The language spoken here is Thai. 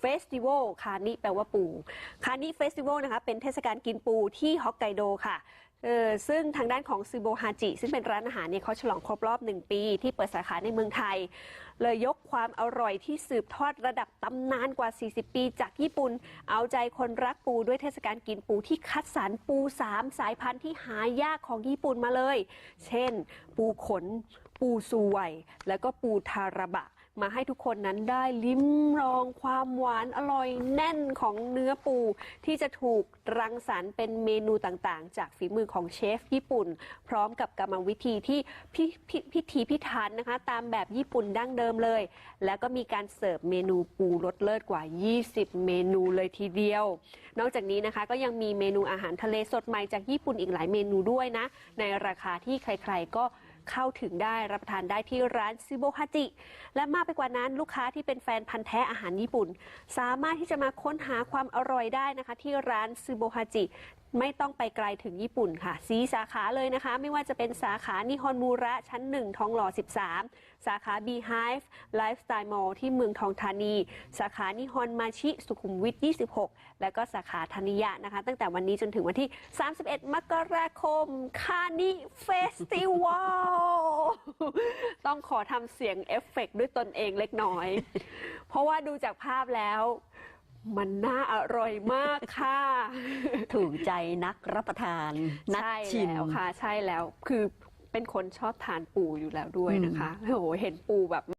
เฟสติวัลคานิแปลว่าปูคานิเฟสติวัลนะคะเป็นเทศกาลกินปูที่ฮอกไกโดค่ะเออซึ่งทางด้านของซูโบฮาจิ ซึ่งเป็นร้านอาหารเนี่ยเขาฉลองครบรอบหนึ่งปี ที่เปิดสาขาในเมืองไทย เลยยกความอร่อยที่สืบทอดระดับตำนานกว่า 40 ปี จากญี่ปุ่น เอาใจคนรักปูด้วยเทศกาลกินปูที่คัดสรรปู 3 สายพันธุ์ที่หายากของญี่ปุ่นมาเลย เช่น ปูขน ปูซูไวแล้วก็ปูทาราบะ มาให้ทุกคนนั้นได้ลิ้มลองความหวานอร่อยแน่นของเนื้อปู ที่จะถูกรังสรรค์เป็นเมนูต่างๆ จากฝีมือของเชฟญี่ปุ่น พร้อมกับกรรมวิธีที่พิพพิธีพิถันนะคะ ตามแบบญี่ปุ่นดั้งเดิมเลย แล้วก็มีการเสิร์ฟเมนูปูรสเลิศกว่า 20 เมนูเลยทีเดียว นอกจากนี้นะคะก็ยังมีเมนูอาหารทะเลสดใหม่จากญี่ปุ่นอีกหลายเมนูด้วยนะ ในราคาที่ใครๆก็ เข้าถึงได้รับประทานได้ที่ร้านซิโบฮาจิ และมากไปกว่านั้นลูกค้าที่เป็นแฟนพันธ์แท้อาหารญี่ปุ่น สามารถที่จะมาค้นหาความอร่อยได้นะคะ ที่ร้านซิโบฮาจิไม่ต้องไปไกลถึงญี่ปุ่นค่ะ สีสาขาเลยนะคะ ไม่ว่าจะเป็นสาขานิฮอนมูระชั้น 1 ทองหล่อ 13 สาขา Beehive Lifestyle Mall ที่เมืองทองธานี สาขานิฮอนมาชิสุขุมวิท 26 แล้วก็สาขาธนิยะนะคะ ตั้งแต่วันนี้จนถึงวันที่ 31 มกราคม คานิเฟสติวัล ต้องขอทำเสียงเอฟเฟกต์ด้วยตนเองเล็กน้อย เพราะว่าดูจากภาพแล้ว มันน่าอร่อยมากค่ะ ถูกใจนักรับประทาน นักใช่ชิม แล้วค่ะ ใช่แล้วคือเป็นคนชอบทานปูอยู่แล้วด้วยนะคะโอ้โหเห็นปูแบบ